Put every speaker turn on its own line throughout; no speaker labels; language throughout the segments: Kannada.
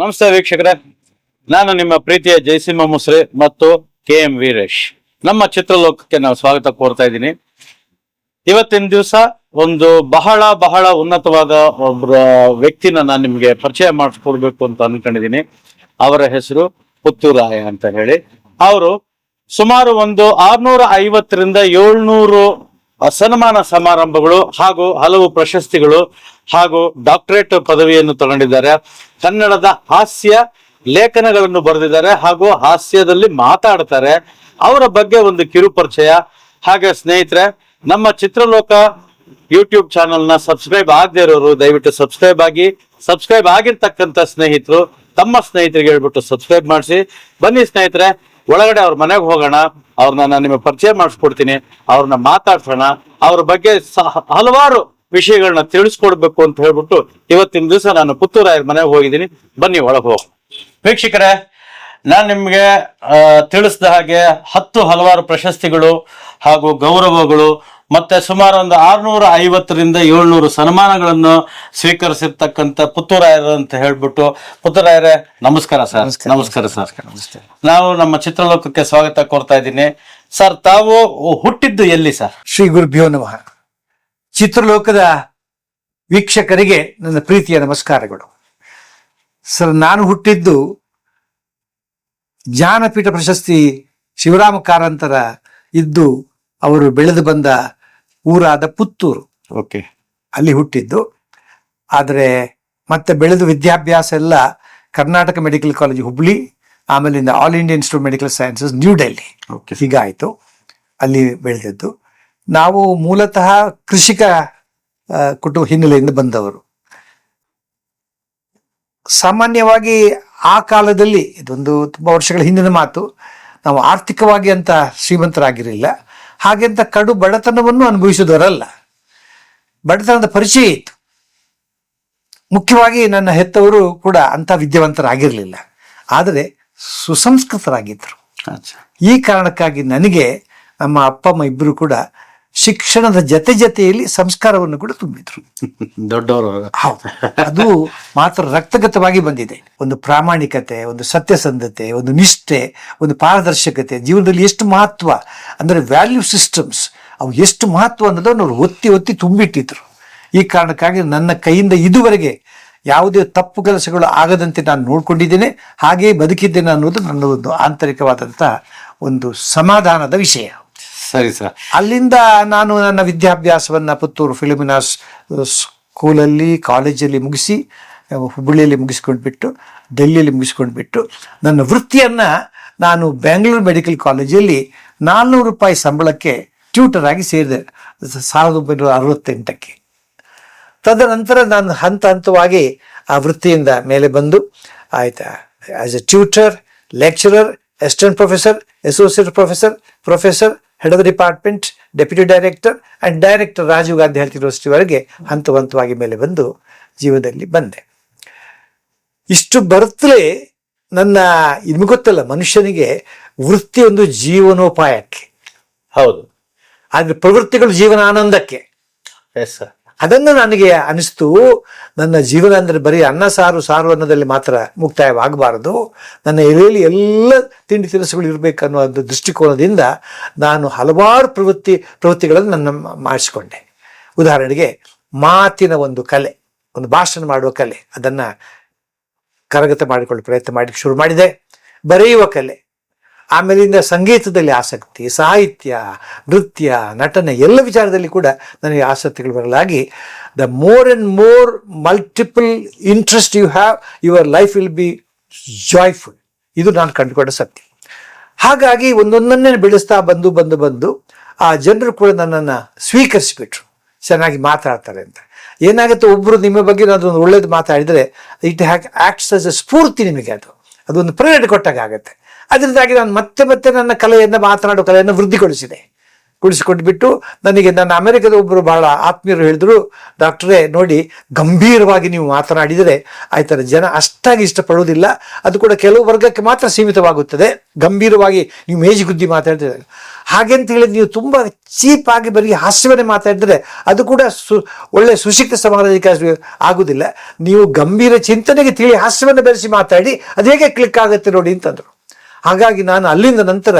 ನಮಸ್ತೆ ವೀಕ್ಷಕರ. ನಾನು ನಿಮ್ಮ ಪ್ರೀತಿಯ ಜಯಸಿಂಹ ಮುಸ್ರೆ ಮತ್ತು ಕೆ ಎಂ ವೀರೇಶ್. ನಮ್ಮ ಚಿತ್ರಲೋಕಕ್ಕೆ ನಾವು ಸ್ವಾಗತ ಕೋರ್ತಾ ಇದ್ದೀನಿ. ಇವತ್ತಿನ ದಿವಸ ಒಂದು ಬಹಳ ಬಹಳ ಉನ್ನತವಾದ ಒಬ್ಬ ವ್ಯಕ್ತಿನ ನಾನು ನಿಮ್ಗೆ ಪರಿಚಯ ಮಾಡಿಸ್ಕೊಡ್ಬೇಕು ಅಂತ ಅನ್ಕೊಂಡಿದ್ದೀನಿ. ಅವರ ಹೆಸರು ಪುತ್ತೂರಾಯ ಅಂತ ಹೇಳಿ. ಅವರು ಸುಮಾರು ಒಂದು ಆರ್ನೂರ ಐವತ್ತರಿಂದ ಏಳ್ನೂರು ಸನ್ಮಾನ ಸಮಾರಂಭಗಳು ಹಾಗೂ ಹಲವು ಪ್ರಶಸ್ತಿಗಳು ಹಾಗೂ ಡಾಕ್ಟರೇಟ್ ಪದವಿಯನ್ನು ತಗೊಂಡಿದ್ದಾರೆ. ಕನ್ನಡದ ಹಾಸ್ಯ ಲೇಖನಗಳನ್ನು ಬರೆದಿದ್ದಾರೆ ಹಾಗೂ ಹಾಸ್ಯದಲ್ಲಿ ಮಾತಾಡ್ತಾರೆ. ಅವರ ಬಗ್ಗೆ ಒಂದು ಕಿರು ಪರಿಚಯ. ಹಾಗೆ ಸ್ನೇಹಿತರೆ, ನಮ್ಮ ಚಿತ್ರಲೋಕ ಯೂಟ್ಯೂಬ್ ಚಾನೆಲ್ನ ಸಬ್ಸ್ಕ್ರೈಬ್ ಆಗದೇ ಇರೋರು ದಯವಿಟ್ಟು ಸಬ್ಸ್ಕ್ರೈಬ್ ಆಗಿ, ಸಬ್ಸ್ಕ್ರೈಬ್ ಆಗಿರ್ತಕ್ಕಂಥ ಸ್ನೇಹಿತರು ತಮ್ಮ ಸ್ನೇಹಿತರಿಗೆ ಹೇಳ್ಬಿಟ್ಟು ಸಬ್ಸ್ಕ್ರೈಬ್ ಮಾಡಿಸಿ. ಬನ್ನಿ ಸ್ನೇಹಿತರೆ, ಒಳಗಡೆ ಅವ್ರ ಮನೆಗೆ ಹೋಗೋಣ, ಅವ್ರನ್ನ ನಾನು ನಿಮಗೆ ಪರಿಚಯ ಮಾಡಿಸ್ಕೊಡ್ತೀನಿ, ಅವ್ರನ್ನ ಮಾತಾಡ್ಸೋಣ, ಅವ್ರ ಬಗ್ಗೆ ಹಲವಾರು ವಿಷಯಗಳನ್ನ ತಿಳಿಸ್ಕೊಡ್ಬೇಕು ಅಂತ ಹೇಳ್ಬಿಟ್ಟು ಇವತ್ತಿನ ದಿವಸ ನಾನು ಪುತ್ತೂರಾಯರ ಮನೆಗೆ ಹೋಗಿದ್ದೀನಿ. ಬನ್ನಿ ಒಳಗೆ ಹೋಗೋಣ ವೀಕ್ಷಕರೇ ನಾನು ನಿಮಗೆ ತಿಳಿಸಿದ ಹಾಗೆ ಹತ್ತು ಹಲವಾರು ಪ್ರಶಸ್ತಿಗಳು ಹಾಗೂ ಗೌರವಗಳು ಮತ್ತೆ ಸುಮಾರು ಒಂದು ಆರ್ನೂರ ಐವತ್ತರಿಂದ ಏಳ್ನೂರು ಸನ್ಮಾನಗಳನ್ನು ಸ್ವೀಕರಿಸಿರ್ತಕ್ಕಂಥ ಪುತ್ತೂರಾಯರು ಅಂತ ಹೇಳ್ಬಿಟ್ಟು ಪುತ್ತೂರಾಯರೇ ನಮಸ್ಕಾರ ಸರ್. ನಮಸ್ಕಾರ. ಸರ್.
ನಮಸ್ತೆ.
ನಾವು ನಮ್ಮ ಚಿತ್ರಲೋಕಕ್ಕೆ ಸ್ವಾಗತ ಕೋರ್ತಾ ಇದ್ದೀನಿ. ಸರ್ ತಾವು ಹುಟ್ಟಿದ್ದು ಎಲ್ಲಿ ಸರ್?
ಶ್ರೀ ಗುರುಭ್ಯೋ ನಮಃ. ಚಿತ್ರಲೋಕದ ವೀಕ್ಷಕರಿಗೆ ನನ್ನ ಪ್ರೀತಿಯ ನಮಸ್ಕಾರಗಳು. ಸರ್ ನಾನು ಹುಟ್ಟಿದ್ದು ಜ್ಞಾನಪೀಠ ಪ್ರಶಸ್ತಿ ಶಿವರಾಮ ಕಾರಂತರ ಇದ್ದು ಅವರು ಬೆಳೆದು ಬಂದ ಊರಾದ ಪುತ್ತೂರು.
ಓಕೆ.
ಅಲ್ಲಿ ಹುಟ್ಟಿದ್ದು. ಆದರೆ ಮತ್ತೆ ಬೆಳೆದು ವಿದ್ಯಾಭ್ಯಾಸ ಎಲ್ಲ ಕರ್ನಾಟಕ ಮೆಡಿಕಲ್ ಕಾಲೇಜ್ ಹುಬ್ಳಿ ಆಮೇಲಿಂದ All India Institute Medical Sciences New Delhi.
Okay.
ಹೀಗಾಯಿತು. ಅಲ್ಲಿ ಬೆಳೆದದ್ದು. ನಾವು ಮೂಲತಃ ಕೃಷಿಕ ಕುಟುಂಬ ಹಿನ್ನೆಲೆಯಿಂದ ಬಂದವರು. ಸಾಮಾನ್ಯವಾಗಿ ಆ ಕಾಲದಲ್ಲಿ ಇದೊಂದು ತುಂಬ ವರ್ಷಗಳ ಹಿಂದಿನ ಮಾತು ನಾವು ಆರ್ಥಿಕವಾಗಿ ಅಂತ ಶ್ರೀಮಂತರಾಗಿರಲಿಲ್ಲ. ಹಾಗೆಂತ ಕಡು ಬಡತನವನ್ನು ಅನುಭವಿಸಿದವರಲ್ಲ. ಬಡತನದ ಪರಿಚಯ ಇತ್ತು. ಮುಖ್ಯವಾಗಿ ನನ್ನ ಹೆತ್ತವರು ಕೂಡ ಅಂಥ ವಿದ್ಯಾವಂತರಾಗಿರಲಿಲ್ಲ. ಆದರೆ ಸುಸಂಸ್ಕೃತರಾಗಿದ್ದರು. ಈ ಕಾರಣಕ್ಕಾಗಿ ನನಗೆ ನಮ್ಮ ಅಪ್ಪ ಅಮ್ಮ ಇಬ್ಬರು ಕೂಡ ಶಿಕ್ಷಣದ ಜತೆ ಜೊತೆಯಲ್ಲಿ ಸಂಸ್ಕಾರವನ್ನು ಕೂಡ ತುಂಬಿದ್ರು.
ದೊಡ್ಡವರು
ಹೌದು. ಅದು ಮಾತ್ರ ರಕ್ತಗತವಾಗಿ ಬಂದಿದೆ. ಒಂದು ಪ್ರಾಮಾಣಿಕತೆ ಒಂದು ಸತ್ಯಸಂಧತೆ ಒಂದು ನಿಷ್ಠೆ ಒಂದು ಪಾರದರ್ಶಕತೆ ಜೀವನದಲ್ಲಿ ಎಷ್ಟು ಮಹತ್ವ ಅಂದರೆ ವ್ಯಾಲ್ಯೂ ಸಿಸ್ಟಮ್ಸ್ ಅವು ಎಷ್ಟು ಮಹತ್ವ ಅನ್ನೋದನ್ನು ಅವರು ಒತ್ತಿ ಒತ್ತಿ ತುಂಬಿಟ್ಟಿದ್ರು. ಈ ಕಾರಣಕ್ಕಾಗಿ ನನ್ನ ಕೈಯಿಂದ ಇದುವರೆಗೆ ಯಾವುದೇ ತಪ್ಪು ಕೆಲಸಗಳು ಆಗದಂತೆ ನಾನು ನೋಡ್ಕೊಂಡಿದ್ದೇನೆ ಹಾಗೆಯೇ ಬದುಕಿದ್ದೇನೆ ಅನ್ನೋದು ನನ್ನ ಒಂದು ಆಂತರಿಕವಾದಂತಹ ಒಂದು ಸಮಾಧಾನದ ವಿಷಯ.
ಸರಿ ಸರ್.
ಅಲ್ಲಿಂದ ನಾನು ನನ್ನ ವಿದ್ಯಾಭ್ಯಾಸವನ್ನ ಪುತ್ತೂರು ಫಿಲಿಮಿನಾಸ್ ಸ್ಕೂಲಲ್ಲಿ, ಕಾಲೇಜಲ್ಲಿ ಮುಗಿಸಿ ಹುಬ್ಬಳ್ಳಿಯಲ್ಲಿ ಮುಗಿಸ್ಕೊಂಡ್ಬಿಟ್ಟು ಡೆಲ್ಲಿಯಲ್ಲಿ ಮುಗಿಸ್ಕೊಂಡ್ಬಿಟ್ಟು ನನ್ನ ವೃತ್ತಿಯನ್ನ ನಾನು ಬೆಂಗಳೂರು ಮೆಡಿಕಲ್ ಕಾಲೇಜಲ್ಲಿ ನಾಲ್ನೂರು ರೂಪಾಯಿ ಸಂಬಳಕ್ಕೆ ಟ್ಯೂಟರ್ ಆಗಿ ಸೇರಿದೆ. ಸಾವಿರದ ಒಂಬೈನೂರ ಅರವತ್ತೆಂಟಕ್ಕೆ. ತದನಂತರ ನಾನು ಹಂತ ಹಂತವಾಗಿ ಆ ವೃತ್ತಿಯಿಂದ ಮೇಲೆ ಬಂದು, ಆಯ್ತಾ as a tutor lecturer assistant professor associate professor professor head of the department deputy director and director Rajiv Gandhi health ಯೂನಿವರ್ಸಿಟಿವರೆಗೆ ಹಂತ ಹಂತವಾಗಿ ಮೇಲೆ ಬಂದು ಜೀವನದಲ್ಲಿ ಬಂದೆ. ಇಷ್ಟು ಬರುತ್ತಲೇ ನನ್ನ ಇದು ಗೊತ್ತಲ್ಲ ಮನುಷ್ಯನಿಗೆ ವೃತ್ತಿ ಒಂದು ಜೀವನೋಪಾಯಕ್ಕೆ.
ಹೌದು.
ಆದರೆ ಪ್ರವೃತ್ತಿಗಳು ಜೀವನ ಆನಂದಕ್ಕೆ
ಎಸ್ ಸರ್
ಅದನ್ನು ನನಗೆ ಅನಿಸ್ತು, ನನ್ನ ಜೀವನ ಅಂದರೆ ಬರೀ ಅನ್ನ ಸಾರು ಸಾರು ಅನ್ನೋದಲ್ಲಿ ಮಾತ್ರ ಮುಕ್ತಾಯವಾಗಬಾರದು. ನನ್ನ ಎಲೆಯಲ್ಲಿ ಎಲ್ಲ ತಿಂಡಿ ತಿನಿಸುಗಳು ಇರಬೇಕನ್ನೋ ಒಂದು ದೃಷ್ಟಿಕೋನದಿಂದ ನಾನು ಹಲವಾರು ಪ್ರವೃತ್ತಿ, ಪ್ರವೃತ್ತಿಗಳನ್ನು ನನ್ನ ಮಾಡಿಸಿಕೊಂಡೆ. ಉದಾಹರಣೆಗೆ ಮಾತಿನ ಒಂದು ಕಲೆ, ಒಂದು ಭಾಷಣ ಮಾಡುವ ಕಲೆ, ಅದನ್ನು ಕರಗತ ಮಾಡಿಕೊಳ್ಳೋ ಪ್ರಯತ್ನ ಮಾಡಿ ಶುರು ಮಾಡಿದೆ. ಬರೆಯುವ ಕಲೆ ಆಮೇಲಿಂದ ಸಂಗೀತದಲ್ಲಿ ಆಸಕ್ತಿ, ಸಾಹಿತ್ಯ, ನೃತ್ಯ, ನಟನೆ ಎಲ್ಲ ವಿಚಾರದಲ್ಲಿ ಕೂಡ ನನಗೆ ಆಸಕ್ತಿಗಳು ಬರಲಾಗಿ, the more and more multiple interest you have, your life will be joyful. ಇದು ನಾನು ಕಂಡುಕೊಂಡ ಸತ್ಯ. ಹಾಗಾಗಿ ಒಂದೊಂದನ್ನೇ ಬೆಳೆಸ್ತಾ ಬಂದು ಬಂದು ಬಂದು, ಆ ಜನರು ಕೂಡ ನನ್ನನ್ನು ಸ್ವೀಕರಿಸಿಬಿಟ್ರು. ಚೆನ್ನಾಗಿ ಮಾತಾಡ್ತಾರೆ ಅಂತ. ಏನಾಗುತ್ತೆ ಒಬ್ಬರು ನಿಮ್ಮ ಬಗ್ಗೆ ಒಂದು ಒಳ್ಳೇದು ಮಾತಾಡಿದರೆ, ಇಟ್ ಹ್ಯಾಕ್, ಆಕ್ಟ್ಸ್ ಆಸ್ ಎ ಸ್ಫೂರ್ತಿ ನಿಮಗೆ ಅದು. ಅದೊಂದು ಪ್ರೇರಣೆ ಕೊಟ್ಟಾಗ ಆಗುತ್ತೆ ಅದರಿಂದಾಗಿ ನಾನು ಮತ್ತೆ ಮತ್ತೆ ನನ್ನ ಕಲೆಯನ್ನು ಮಾತನಾಡೋ ಕಲೆಯನ್ನು ವೃದ್ಧಿಗೊಳಿಸಿದೆ. ಕುಡಿಸಿಕೊಟ್ಬಿಟ್ಟು ನನಗೆ ನನ್ನ ಅಮೆರಿಕದ ಒಬ್ಬರು ಬಹಳ ಆತ್ಮೀಯರು ಹೇಳಿದ್ರು, ಡಾಕ್ಟ್ರೇ, ನೋಡಿ, ಗಂಭೀರವಾಗಿ ನೀವು ಮಾತನಾಡಿದರೆ ಆಯ್ತಾರೆ ಜನ ಅಷ್ಟಾಗಿ ಇಷ್ಟಪಡುವುದಿಲ್ಲ. ಅದು ಕೂಡ ಕೆಲವು ವರ್ಗಕ್ಕೆ ಮಾತ್ರ ಸೀಮಿತವಾಗುತ್ತದೆ. ಗಂಭೀರವಾಗಿ ನೀವು ಮೇಜುಗುದ್ದಿ ಮಾತಾಡ್ತಿದ್ದಾರೆ. ಹಾಗೆಂತ ಹೇಳಿದ್ರೆ ನೀವು ತುಂಬ ಚೀಪಾಗಿ ಬರೀ ಹಾಸ್ಯವನ್ನೇ ಮಾತಾಡಿದರೆ ಅದು ಕೂಡ ಸು, ಒಳ್ಳೆ ಸುಶಿಕ್ತ ಸಮಾಜಕ್ಕೆ ಆಗುದಿಲ್ಲ ನೀವು ಗಂಭೀರ ಚಿಂತನೆಗೆ ತಿಳಿ ಹಾಸ್ಯವನ್ನು ಬೆರೆಸಿ ಮಾತಾಡಿ, ಅದು ಹೇಗೆ ಕ್ಲಿಕ್ ಆಗುತ್ತೆ ನೋಡಿ ಅಂತಂದ್ರು. ಹಾಗಾಗಿ ನಾನು ಅಲ್ಲಿಂದ ನಂತರ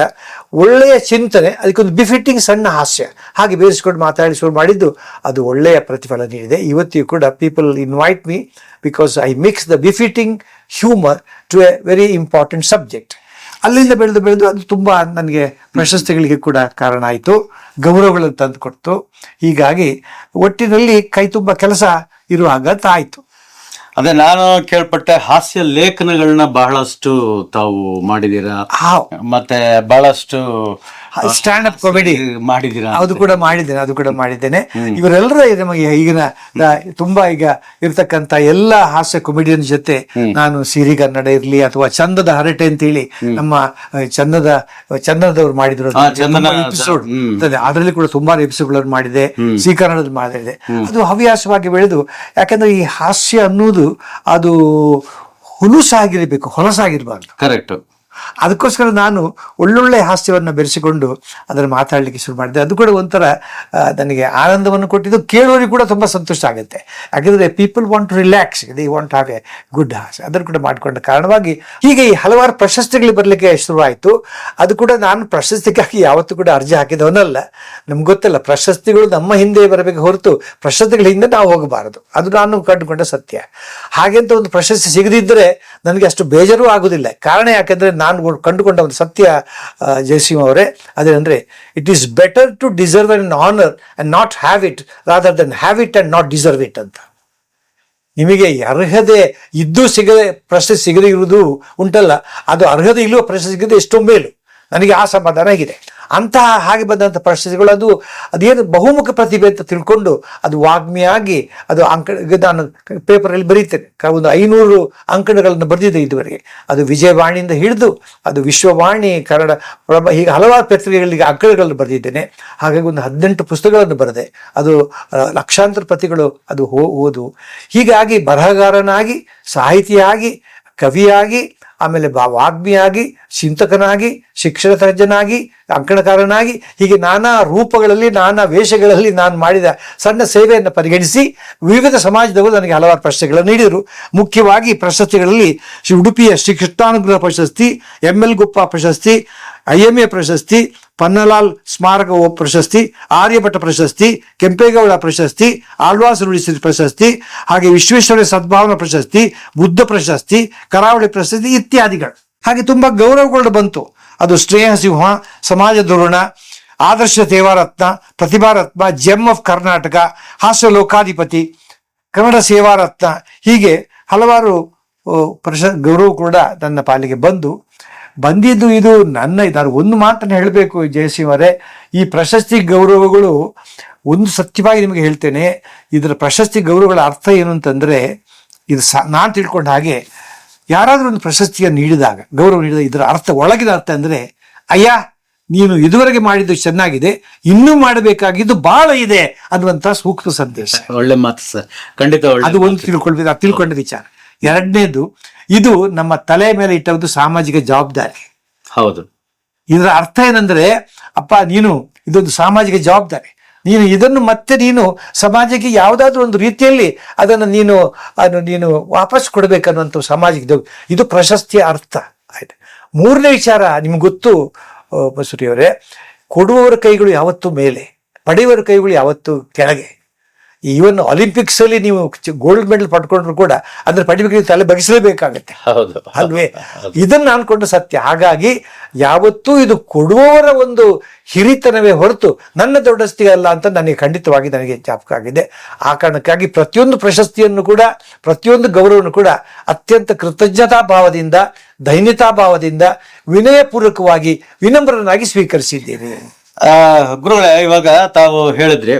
ಒಳ್ಳೆಯ ಚಿಂತನೆ, ಅದಕ್ಕೊಂದು ಬಿಫಿಟ್ಟಿಂಗ್ ಸಣ್ಣ ಹಾಸ್ಯ, ಹಾಗೆ ಬೇರಿಸಿಕೊಂಡು ಮಾತಾಡಿ ಶುರು ಮಾಡಿದ್ದು, ಅದು ಒಳ್ಳೆಯ ಪ್ರತಿಫಲ ನೀಡಿದೆ. ಇವತ್ತಿಗೂ ಕೂಡ people invite me because I mix the befitting humour to a very important subject ಅಲ್ಲಿಂದ ಬೆಳೆದು ಬೆಳೆದು ಅದು ತುಂಬ ನನಗೆ ಪ್ರಶಸ್ತಿಗಳಿಗೆ ಕೂಡ ಕಾರಣ ಆಯಿತು. ಗೌರವಗಳನ್ನು ತಂದುಕೊಡ್ತು. ಹೀಗಾಗಿ ಒಟ್ಟಿನಲ್ಲಿ ಕೈ ತುಂಬ ಕೆಲಸ ಇರುವಾಗ ಆಯಿತು.
ಅದೇ ನಾನು ಕೇಳ್ಪಟ್ಟೆ ಹಾಸ್ಯ ಲೇಖನಗಳನ್ನ ಬಹಳಷ್ಟು ತಾವು ಮಾಡಿದೀರಾ ಮತ್ತೆ ಬಹಳಷ್ಟು
ಸ್ಟ್ಯಾಂಡ್ ಅಪ್ ಕಾಮಿಡಿ
ಮಾಡಿದೀರಾ
ಅದು ಕೂಡ ಮಾಡಿದ್ದೇನೆ ಅದು ಕೂಡ ಮಾಡಿದ್ದೇನೆ. ಇವರೆಲ್ಲರ ನಮಗೆ ಈಗಿನ ತುಂಬಾ ಈಗ ಇರ್ತಕ್ಕಂತ ಎಲ್ಲ ಹಾಸ್ಯ ಕಾಮಿಡಿಯನ್ ಜೊತೆ ನಾನು ಸಿರಿಗನ್ನಡ ಇರ್ಲಿ ಅಥವಾ ಚಂದದ ಹರಟೆ ಅಂತ ಹೇಳಿ ನಮ್ಮ ಚಂದದ ಚಂದನದವ್ರು ಮಾಡಿದ್ರು ಎಪಿಸೋಡ್. ಅದರಲ್ಲಿ ಕೂಡ ತುಂಬಾ ಎಪಿಸೋಡ್ಗಳನ್ನು ಮಾಡಿದೆ ಸಿ ಕನ್ನಡದಲ್ಲಿ ಮಾಡಿದೆ. ಅದು ಹವ್ಯಾಸವಾಗಿ ಬೆಳೆದು ಯಾಕಂದ್ರೆ ಈ ಹಾಸ್ಯ ಅನ್ನೋದು ಅದು ಹುಲುಸಾಗಿರಬೇಕು ಹೊಲಸಾಗಿರಬಾರ್ದು.
ಕರೆಕ್ಟ್
ಅದಕ್ಕೋಸ್ಕರ ನಾನು ಒಳ್ಳೊಳ್ಳೆ ಹಾಸ್ಯವನ್ನು ಬೆರೆಸಿಕೊಂಡು ಅದನ್ನು ಮಾತಾಡಲಿಕ್ಕೆ ಶುರು ಮಾಡಿದೆ. ಅದು ಕೂಡ ಒಂಥರ ನನಗೆ ಆನಂದವನ್ನು ಕೊಟ್ಟಿದ್ದು ಕೇಳೋರಿಗೆ ಕೂಡ ತುಂಬ ಸಂತೋಷ ಆಗುತ್ತೆ. ಯಾಕಂದರೆ people want to relax they want have a good ಹಾಸ್ಯ ಅದನ್ನು ಕೂಡ ಮಾಡಿಕೊಂಡ ಕಾರಣವಾಗಿ ಹೀಗೆ ಈ ಹಲವಾರು ಪ್ರಶಸ್ತಿಗಳು ಬರಲಿಕ್ಕೆ ಶುರುವಾಯಿತು. ಅದು ಕೂಡ ನಾನು ಪ್ರಶಸ್ತಿಗಾಗಿ ಯಾವತ್ತೂ ಕೂಡ ಅರ್ಜಿ ಹಾಕಿದವನಲ್ಲ. ನಮ್ಗೆ ಗೊತ್ತಲ್ಲ, ಪ್ರಶಸ್ತಿಗಳು ನಮ್ಮ ಹಿಂದೆ ಬರಬೇಕು ಹೊರತು ಪ್ರಶಸ್ತಿಗಳ ಹಿಂದೆ ನಾವು ಹೋಗಬಾರದು. ಅದು ನಾನು ಕಂಡುಕೊಂಡ ಸತ್ಯ. ಹಾಗೆಂತ ಒಂದು ಪ್ರಶಸ್ತಿ ಸಿಗದಿದ್ದರೆ ನನಗೆ ಅಷ್ಟು ಬೇಜಾರು ಆಗುದಿಲ್ಲ. ಕಾರಣ ಯಾಕಂದ್ರೆ ನಾನು ಕಂಡುಕೊಂಡ ಒಂದು ಸತ್ಯ ಜಯಸಿಂಹ ಅವರೇ, ಅದೇನೆಂದರೆ it is better to deserve an honour and not have it rather than have it and not deserve it ಅಂತ. ನಿಮಗೆ ಅರ್ಹತೆ ಇದ್ದು ಸಿಗದೆ ಪ್ರಶಸ್ತಿ ಸಿಗದೆ ಇರುವುದು ಉಂಟಲ್ಲ, ಅದು ಅರ್ಹತೆ ಇಲ್ಲೋ ಪ್ರಶಸ್ತಿ ಸಿಗದೆ ಎಷ್ಟೋ ಮೇಲು. ನನಗೆ ಆ ಸಮಾಧಾನ ಆಗಿದೆ. ಅಂತಹ ಹಾಗೆ ಬಂದಂಥ ಪರಿಸ್ಥಿತಿಗಳು ಅದು ಅದೇನು ಬಹುಮುಖ ಪ್ರತಿಭೆ ಅಂತ ತಿಳ್ಕೊಂಡು ಅದು ವಾಗ್ಮಿಯಾಗಿ ಅದು ಅಂಕ ನಾನು ಪೇಪರಲ್ಲಿ ಬರೀತೇನೆ. ಒಂದು ಐನೂರು ಅಂಕಣಗಳನ್ನು ಬರೆದಿದೆ ಇದುವರೆಗೆ. ಅದು ವಿಜಯವಾಣಿಯಿಂದ ಹಿಡಿದು ಅದು ವಿಶ್ವವಾಣಿ, ಕನ್ನಡ ಪ್ರಭ ಹೀಗೆ ಹಲವಾರು ಪತ್ರಿಕೆಗಳಿಗೆ ಅಂಕಣಗಳನ್ನು ಬರೆದಿದ್ದೇನೆ. ಹಾಗಾಗಿ ಒಂದು ಹದಿನೆಂಟು ಪುಸ್ತಕಗಳನ್ನು ಬರೆದೆ. ಅದು ಲಕ್ಷಾಂತರ ಪ್ರತಿಗಳು ಅದು ಓದು. ಹೀಗಾಗಿ ಬರಹಗಾರನಾಗಿ, ಸಾಹಿತಿಯಾಗಿ, ಕವಿಯಾಗಿ, ಆಮೇಲೆ ಬಾ, ವಾಗ್ಮಿಯಾಗಿ, ಚಿಂತಕನಾಗಿ, ಶಿಕ್ಷಣ ತಜ್ಞನಾಗಿ ಅಂಕಣಕಾರನಾಗಿ ಹೀಗೆ ನಾನಾ ರೂಪಗಳಲ್ಲಿ, ನಾನಾ ವೇಷಗಳಲ್ಲಿ ನಾನು ಮಾಡಿದ ಸಣ್ಣ ಸೇವೆಯನ್ನು ಪರಿಗಣಿಸಿ ವಿವಿಧ ಸಮಾಜದವರು ನನಗೆ ಹಲವಾರು ಪ್ರಶಸ್ತಿಗಳನ್ನು ನೀಡಿದರು. ಮುಖ್ಯವಾಗಿ ಪ್ರಶಸ್ತಿಗಳಲ್ಲಿ ಶ್ರೀ ಉಡುಪಿಯ ಶ್ರೀ ಕೃಷ್ಣಾನುಗ್ರಹ ಪ್ರಶಸ್ತಿ, ಎಂ ಎಲ್ ಗುಪ್ಪ ಪ್ರಶಸ್ತಿ ಐ ಎಂ ಎ ಪ್ರಶಸ್ತಿ, ಪನ್ನಲಾಲ್ ಸ್ಮಾರಕ ಪ್ರಶಸ್ತಿ ಆರ್ಯಭಟ್ಟ ಪ್ರಶಸ್ತಿ, ಕೆಂಪೇಗೌಡ ಪ್ರಶಸ್ತಿ, ಆಳ್ವಾಸ್ ನುಡಿಸಿದ ಪ್ರಶಸ್ತಿ, ಹಾಗೆ ವಿಶ್ವೇಶ್ವರ ಸದ್ಭಾವನಾ ಪ್ರಶಸ್ತಿ, ಬುದ್ಧ ಪ್ರಶಸ್ತಿ, ಕರಾವಳಿ ಪ್ರಶಸ್ತಿ ಇತ್ಯಾದಿಗಳು. ಹಾಗೆ ತುಂಬಾ ಗೌರವಗಳು ಬಂತು. ಅದು ಸ್ನೇಹಸಿಂಹ ಸಮಾಜ ಧೋರಣ, ಆದರ್ಶ ದೇವಾರತ್ನ ಪ್ರತಿಭಾರತ್ನ ಜೆಮ್ ಆಫ್ ಕರ್ನಾಟಕ ಹಾಸ್ಯ ಲೋಕಾಧಿಪತಿ ಕನ್ನಡ ಸೇವಾರತ್ನ. ಹೀಗೆ ಹಲವಾರು ಪ್ರಶ ಗೌರವ ಕೂಡ ನನ್ನ ಪಾಲಿಗೆ ಬಂದು, ಬಂದಿದ್ದು ಇದು ನನ್ನ, ನಾನು ಒಂದು ಮಾತನ್ನು ಹೇಳಬೇಕು ಜಯಸಿಂಹರೇ ಈ ಪ್ರಶಸ್ತಿ ಗೌರವಗಳು ಒಂದು ಸತ್ಯವಾಗಿ ನಿಮಗೆ ಹೇಳ್ತೇನೆ. ಇದರ ಪ್ರಶಸ್ತಿ ಗೌರವಗಳ ಅರ್ಥ ಏನು ಅಂತಂದರೆ, ಇದು ಸ, ನಾನು ತಿಳ್ಕೊಂಡ ಹಾಗೆ ಯಾರಾದರೂ ಒಂದು ಪ್ರಶಸ್ತಿಯನ್ನು ನೀಡಿದಾಗ ಗೌರವ ನೀಡಿದ ಇದರ ಅರ್ಥ ಒಳಗಿದ ಅರ್ಥ ಅಂದ್ರೆ ಅಯ್ಯ ನೀನು ಇದುವರೆಗೆ ಮಾಡಿದ್ದು ಚೆನ್ನಾಗಿದೆ ಇನ್ನೂ ಮಾಡಬೇಕಾಗಿದ್ದು ಬಹಳ ಇದೆ ಅನ್ನುವಂಥ ಸೂಕ್ತ ಸಂದೇಶ.
ಒಳ್ಳೆ ಮಾತು ಸರ್. ಖಂಡಿತ
ಅದು ಒಂದು ತಿಳ್ಕೊಳ್ಬೇಕು ಅದು ತಿಳ್ಕೊಂಡ ವಿಚಾರ. ಎರಡನೇದು ಇದು ನಮ್ಮ ತಲೆ ಮೇಲೆ ಇಟ್ಟ ಒಂದು ಸಾಮಾಜಿಕ ಜವಾಬ್ದಾರಿ.
ಹೌದು.
ಇದರ ಅರ್ಥ ಏನಂದ್ರೆ ಅಪ್ಪ ನೀನು ಇದೊಂದು ಸಾಮಾಜಿಕ ಜವಾಬ್ದಾರಿ. ನೀನು ಇದನ್ನು ಮತ್ತೆ ನೀನು ಸಮಾಜಕ್ಕೆ ಯಾವುದಾದ್ರೂ ಒಂದು ರೀತಿಯಲ್ಲಿ ಅದನ್ನು ನೀನು ಅದು ನೀನು ವಾಪಸ್ ಕೊಡಬೇಕನ್ನುವಂಥ ಸಮಾಜಕ್ಕೆ ಇದು ಪ್ರಶಸ್ತಿಯ ಅರ್ಥ ಆಯ್ತು. ಮೂರನೇ ವಿಚಾರ ನಿಮ್ಗೆ ಗೊತ್ತು ಬಸುರಿಯವರೇ ಕೊಡುವವರ ಕೈಗಳು ಯಾವತ್ತೂ ಮೇಲೆ, ಪಡೆಯುವವರ ಕೈಗಳು ಯಾವತ್ತೂ ಕೆಳಗೆ. ಈವನ್ ಒಲಿಂಪಿಕ್ಸ್ ಅಲ್ಲಿ ನೀವು ಗೋಲ್ಡ್ ಮೆಡಲ್ ಪಡ್ಕೊಂಡ್ರು ಕೂಡ ಅದ್ರ ಪಡಿಬೇಕು ತಲೆ ಬಗ್ಗಿಸಲೇಬೇಕಾಗತ್ತೆ.
ಹೌದು.
ಅಲ್ವೇ? ಇದನ್ನ ಅನ್ಕೊಂಡು ಸತ್ಯ. ಹಾಗಾಗಿ ಯಾವತ್ತೂ ಇದು ಕೊಡುವವರ ಒಂದು ಹಿರಿತನವೇ ಹೊರತು ನನ್ನ ದೊಡ್ಡಸ್ತಿ ಅಲ್ಲ ಅಂತ ನನಗೆ ಖಂಡಿತವಾಗಿ ನನಗೆ ಜ್ಞಾಪಕ ಆಗಿದೆ. ಆ ಕಾರಣಕ್ಕಾಗಿ ಪ್ರತಿಯೊಂದು ಪ್ರಶಸ್ತಿಯನ್ನು ಕೂಡ ಪ್ರತಿಯೊಂದು ಗೌರವವನ್ನು ಕೂಡ ಅತ್ಯಂತ ಕೃತಜ್ಞತಾ ಭಾವದಿಂದ ದೈನ್ಯತಾ ಭಾವದಿಂದ ವಿನಯಪೂರ್ವಕವಾಗಿ ವಿನಮ್ರನಾಗಿ ಸ್ವೀಕರಿಸಿದ್ದೇನೆ.
ಗುರುಗಳೇ ಇವಾಗ ತಾವು ಹೇಳಿದ್ರಿ